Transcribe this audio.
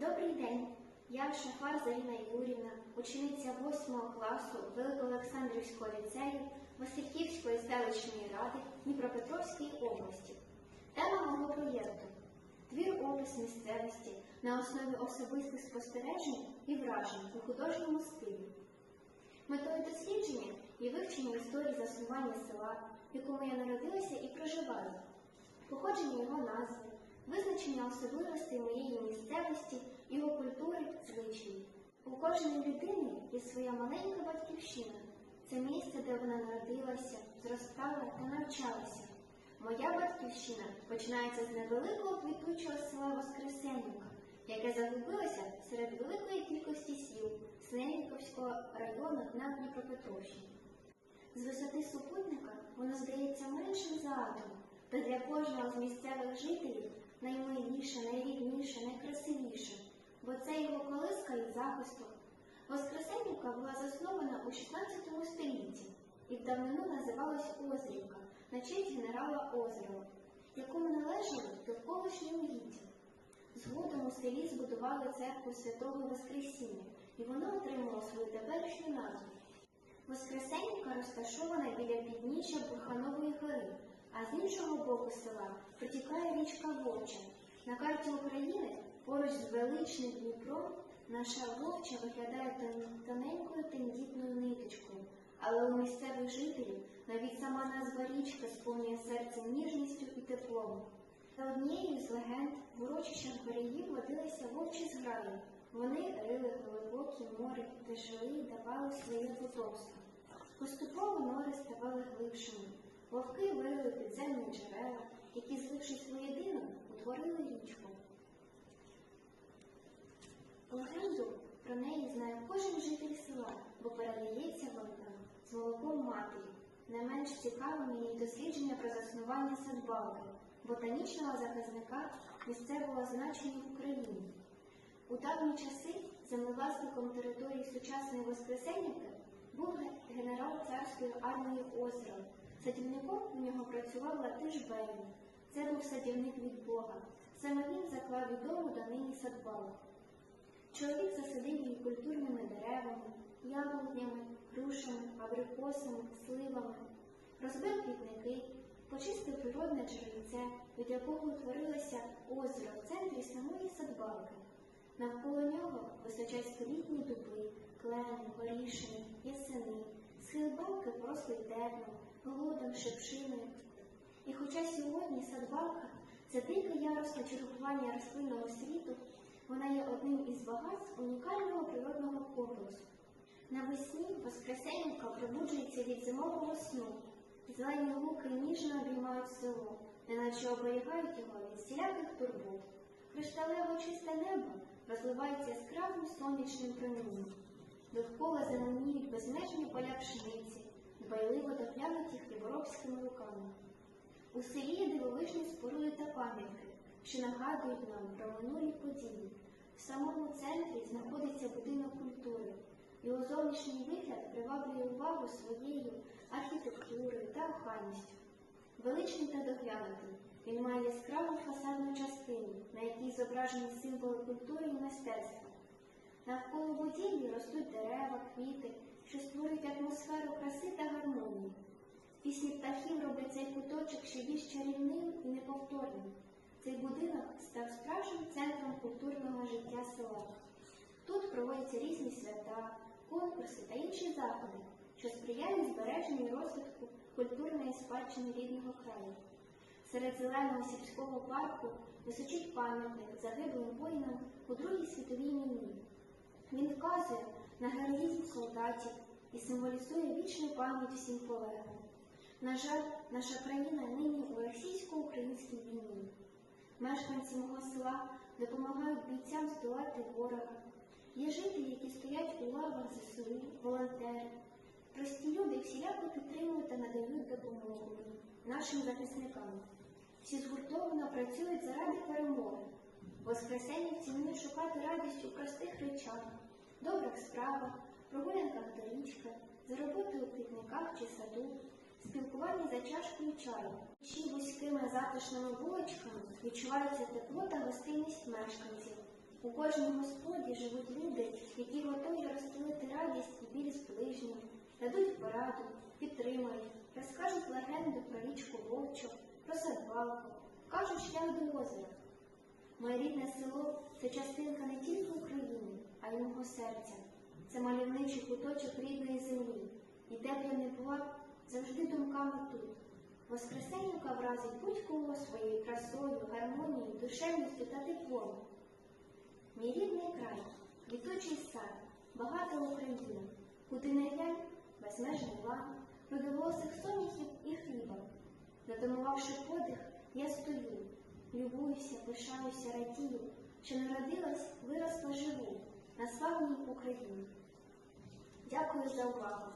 Добрий день. Я Шафар Заріна Юрівна, учениця 8 класу Великоолександрівського ліцею Васильківської селищної ради Дніпропетровської області. Тема мого проєкту твір опис місцевості на основі особистих спостережень і вражень у художньому стилі. Метою дослідження є вивчення історії заснування села, в якому я народилася і проживаю, походження його назви, визначення особливостей моєї місцевості, його культури, звичаїв. У кожної людини є своя маленька батьківщина. Це місце, де вона народилася, зростала та навчалася. Моя батьківщина починається з невеликого квітучого села Воскресенівка, яке загубилося серед великої кількості сіл Снельниковського району на Дніпропетровщині. З висоти супутника воно здається меншим за атом, та для кожного з місцевих жителів наймиліше, найрідніше, найкрасивіше, бо це його колиска і захисток. Воскресенівка була заснована у 16 столітті і в давнину називалась Озрівка на честь генерала Озерова, якому належали довколишні угіддя. Згодом у селі збудували церкву святого Воскресіння, і вона отримала свою теперішню назву. Воскресенівка розташована біля підніжжя Бурханової гори, а з іншого боку села протікає річка Вовча. На карті України поруч з величним Дніпром наша Вовча виглядає тоненькою тендітною ниточкою, але у місцевих жителів навіть сама назва річки сповнює серце ніжністю і теплом. За однією з легенд в урочищах берегів водилися вовчі зграї. Вони рили глибокі мори та жили й давали своє потомство. Поступово нори ставали глибшими. Вовки вирили підземні джерела, які, злившись воєдино, утворили річку. Легенду про неї знає кожен житель села, бо передається вона з молоком матері. Не менш цікавим є й дослідження про заснування садбалки, ботанічного заказника місцевого значення в Україні. У давні часи землевласником території сучасної Воскресенівки був генерал царської армії Озеров. Садівником у нього працював Латиш Бейн. Це був садівник від Бога. Саме він заклав відому донині садбалку. Чоловік засадив її культурними деревами, яблунями, грушами, абрикосами, сливами, розбив квітники, почистив природне джерельце, від якого утворилося озеро в центрі самої садбалки. Навколо нього височать столітні дуби, клени, горішини, ясени, схил балки поросли дерном, голодом, шипшиною. І хоча сьогодні садбалка це дике ярусне чергування рослинного світу, вона є одним із багатств унікального природного комплексу. Навесні Воскресенівка пробуджується від зимового сну. Зелені луки ніжно обіймають село, неначе оберігають його від всіляких турбот. Кришталево чисте небо розливається яскравим сонячним промінням. Поля пшениці, дбайливо доглянуті хліборобськими руками. У селі є дивовижні споруди та пам'ятки, що нагадують нам про минулі події. В самому центрі знаходиться будинок культури. Його зовнішній вигляд приваблює увагу своєю архітектурою та охайністю. Величний та доглянутий, він має яскраву фасадну частину, на якій зображені символи культури і мистецтва. Навколо будівлі ростуть дерева, квіти, що створюють атмосферу краси та гармонії. Пісні птахів роблять цей куточок ще більш чарівним і неповторним. Цей будинок став справжнім центром культурного життя села. Тут проводяться різні свята, конкурси та інші заходи, що сприяють збереженню і розвитку культурної спадщини рідного краю. Серед зеленого сільського парку височить пам'ятник загиблим воїнам у Другій світовій війні. Він вказує на героїзм солдатів і символізує вічну пам'ять всім полеглим. На жаль, наша країна нині у російсько-українській війні. Мешканці мого села допомагають бійцям здолати ворога. Є жителі, які стоять у лавах ЗСУ, волонтери. Прості люди всіляко підтримують та надають допомогу нашим захисникам. Всі згуртовано працюють заради перемоги. Воскресенівці вміють шукати радість у простих речах, добрих справах, прогулянках до річки, за роботою у квітниках чи саду, спілкуванні за чашкою чаю. Ще вузькими затишними вуличками відчувається тепло та гостинність мешканців. У кожній господі живуть люди, які готові розстелити радість і біль з ближнім, дадуть пораду, підтримають, розкажуть легенду про річку Вовчу, про садвалку, кажуть шлях до озера. Моє рідне село це частинка не тільки України, а й мого серця. Це мальовничий куточок рідної землі, і теплий неплат завжди думками тут. Воскресенника вразить будь-кого своєю красою, гармонією, душевністю та теплом. Мій рідний край, квітучий сад, багата Україна, куди не глянь, безмежний лан, родоволосих соняхів і хліба. Затонувавши подих, я стою, любуюся, пишаюся, радію, що народилась, виросла живу на славній Україні. Дякую за увагу.